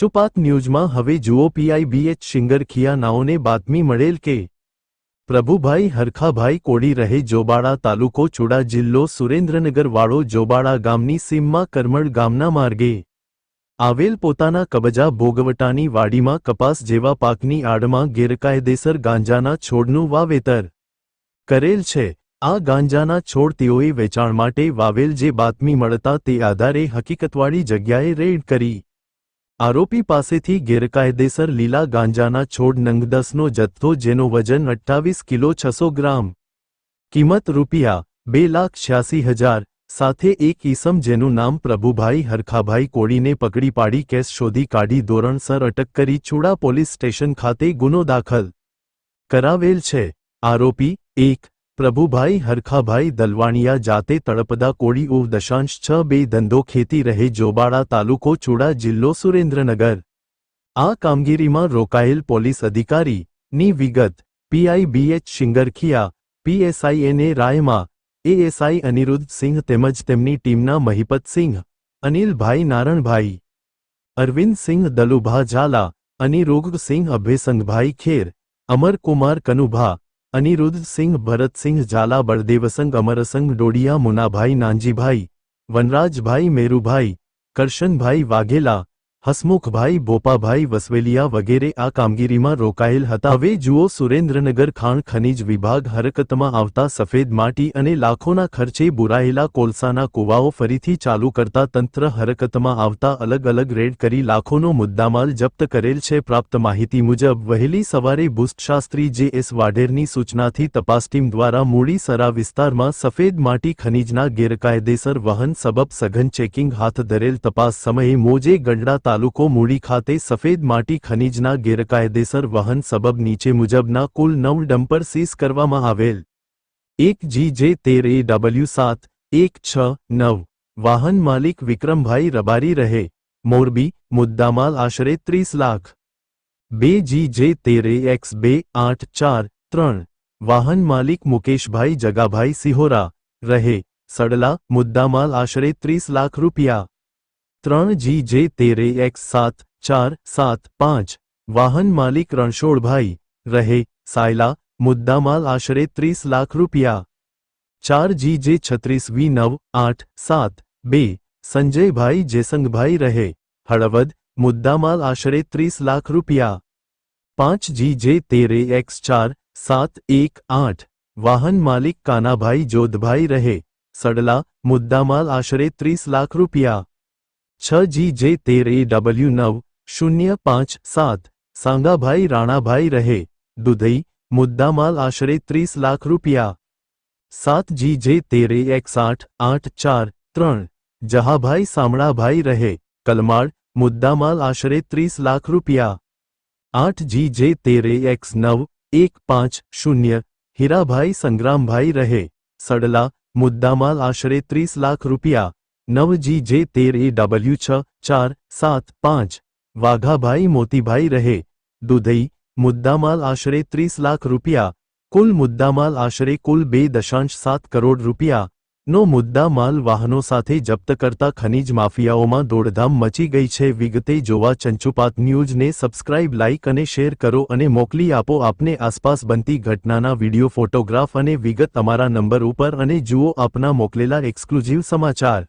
ચુપાત ન્યૂઝમાં હવે જુઓ પીઆઈબીએચ નાઓને બાતમી મળેલ કે પ્રભુભાઈ હરખાભાઈ કોડી રહે જોબાળા તાલુકો ચુડા જિલ્લો સુરેન્દ્રનગરવાળો જોબાળા ગામની સીમમાં કરમળ ગામના માર્ગે આવેલ પોતાના કબજા ભોગવટાની વાડીમાં કપાસ જેવા પાકની આડમાં ગેરકાયદેસર ગાંજાના છોડનું વાવેતર કરેલ છે આ ગાંજાના છોડ તેઓએ વેચાણ માટે વાવેલ જે બાતમી મળતા તે આધારે હકીકતવાળી જગ્યાએ રેડ કરી આરોપી પાસેથી ગેરકાયદેસર લીલા ગાંજાના છોડ નંગદસનો જથ્થો જેનો વજન અઠ્ઠાવીસ કિલો છસો ગ્રામ કિંમત રૂપિયા બે લાખ છ્યાસી હજાર સાથે એક ઈસમ જેનું નામ પ્રભુભાઈ હરખાભાઈ કોળીને પકડી પાડી કેસ શોધી કાઢી ધોરણસર અટક કરી ચૂડા પોલીસ સ્ટેશન ખાતે ગુનો દાખલ કરાવેલ છે આરોપી એક प्रभु भाई हरखा भाई दलवाणिया जाते तड़पदा कोड़ी उव दशांश छ बे धंधो खेती रहे जोबाड़ा तालुको चूड़ा जिल्लो सुरेन्द्रनगर आ कामगिरी में रोकायेल पोलिस अधिकारी नी विगत PI BH Shingarkhia PSI NA Raima ASI Anirudh Singh तेमज team टीमना महिपत सिंह अनिल भाई नारण भाई अरविंद सिंह दलुभा झाला अनिरोग सिंह अभ्यसंग भाई खेर अमर कुमार कनुभा अनिरुद्ध सिंह भरत सिंह झाला बड़देवसंग अमरसंग डोडिया मुनाभाई भाई वनराज भाई मेरू भाई कर्शन भाई वाघेला હસમુખભાઈ બોપાભાઈ વસવેલિયા વગેરે આ કામગીરીમાં રોકાયેલ હતા હવે જુઓ સુરેન્દ્રનગર ખાણ ખનીજ વિભાગ હરકતમાં આવતા સફેદ માટી અને લાખોના ખર્ચે બુરાયેલા કોલસાના કુવાઓ ફરીથી ચાલુ કરતા તંત્ર હરકતમાં આવતા અલગ અલગ રેડ કરી લાખોનો મુદ્દામાલ જપ્ત કરેલ છે પ્રાપ્ત માહિતી મુજબ વહેલી સવારે ભૂસ્ટશાસ્ત્રી જે એસ વાઢેરની સૂચનાથી તપાસ ટીમ દ્વારા મૂડીસરા વિસ્તારમાં સફેદ માટી ખનીજના ગેરકાયદેસર વહન સબબ સઘન ચેકિંગ હાથ ધરેલ તપાસ સમયે મોજે ગંડા લુકો મુરી ખાતે સફેદ માટી ખનીજ ના ગેરકાયદેસર વહન સબબ નીચે મુજબ ના કુલ 9 ડમ્પર સીઝ કરવામાં આવેલ 1 GJJ 13W7 169 વાહન માલિક વિક્રમભાઈ રબારી રહે મોરબી મુદ્દામાલ આશરે 30 લાખ 2 GJJ 13X2843 વાહન માલિક મુકેશભાઈ જગાભાઈ સિહોરા રહે સડલા મુદ્દામાલ આશરે 30 લાખ રૂપિયા त्रण जी जे तेरे एक्स सात चार सात पांच वाहन मालिक रणछोड़ भाई रहे सायला मुद्दा माल आश्रय तीस लाख रुपया चार जी जे छत्रीस वी नव आठ सात बे संजय भाई जयसंग भाई रहे हड़वद मुद्दा माल आश्रय तीस लाख रुपया पांच जी जे तेरे एक्स चार सात एक आठ वाहन मालिक काना भाई जोध भाई रहे सडला मुद्दा माल आश्रय तीस लाख रुपया छ जी जे तेरे डबल्यू नव शून्य पांच सात सांगा भाई राणा भाई रहे दुधई मुद्दा माल आश्रय तीस लाख रुपया सात जी जे तेरे एक्स आठ आठ चार त्रण जहा भाई सामणा भाई रहे कलमाड़ मुद्दा माल आश्रय तीस लाख रुपया आठ जी जे तेरे एक्स नव एक पांच शून्य हीरा भाई संग्राम भाई रहे सड़ला मुद्दा माल आश्रय तीस लाख रुपया નવ જી જે તેર એ ડબલ્યુ છ ચાર સાત પાંચ વાઘાભાઈ મોતીભાઈ રહે દુધઈ મુદ્દામાલ આશરે ત્રીસ લાખ રૂપિયા કુલ મુદ્દામાલ આશરે કુલ બે દશાંશ સાત કરોડ રૂપિયા નો મુદ્દામાલ વાહનો સાથે જપ્ત કરતા ખનીજ માફિયાઓમાં દોડધામ મચી ગઈ છે વિગતે જોવા ચંચુપાત ન્યૂઝને સબસ્ક્રાઇબ લાઇક અને શેર કરો અને મોકલી આપો આપને આસપાસ બનતી ઘટનાના વિડિયો ફોટોગ્રાફ અને વિગત તમારા નંબર ઉપર અને જુઓ આપના મોકલેલા એક્સક્લુઝિવ સમાચાર